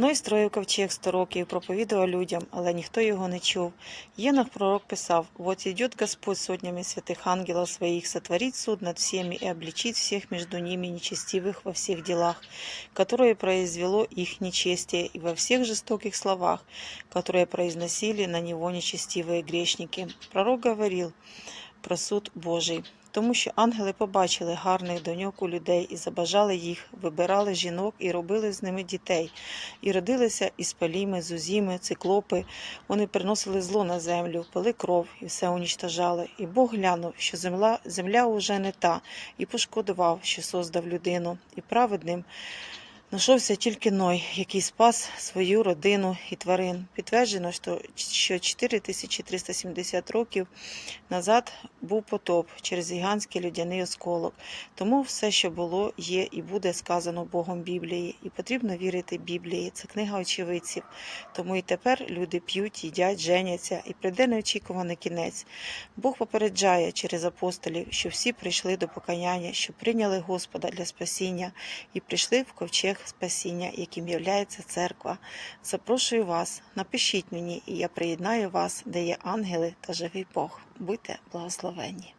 Ной строїв ковчег сто років, проповідував людям, але ніхто його не чув. Єнох пророк писав: «Вот идет Господь сотнями святых ангелов своих, сотворить суд над всеми и обличить всех между ними нечестивых во всех делах, которые произвело их нечестие, и во всех жестоких словах, которые произносили на него нечестивые грешники». Пророк говорил про суд Божий. Тому що ангели побачили гарних доньок у людей і забажали їх, вибирали жінок і робили з ними дітей. І родилися іспаліми, зузіми, циклопи. Вони приносили зло на землю, пили кров і все унічтожали. І Бог глянув, що земля, земля уже не та, і пошкодував, що создав людину, і праведним. Знайшовся тільки Ной, який спас свою родину і тварин. Підтверджено, що 4370 років назад був потоп через гігантський людяний осколок. Тому все, що було, є і буде сказано Богом Біблії. І потрібно вірити Біблії. Це книга очевидців. Тому і тепер люди п'ють, їдять, женяться, і прийде неочікуваний кінець. Бог попереджає через апостолів, що всі прийшли до покаяння, що прийняли Господа для спасіння і прийшли в ковчег спасіння, яким являється церква. Запрошую вас, напишіть мені, і я приєднаю вас, де є ангели та живий Бог. Будьте благословені.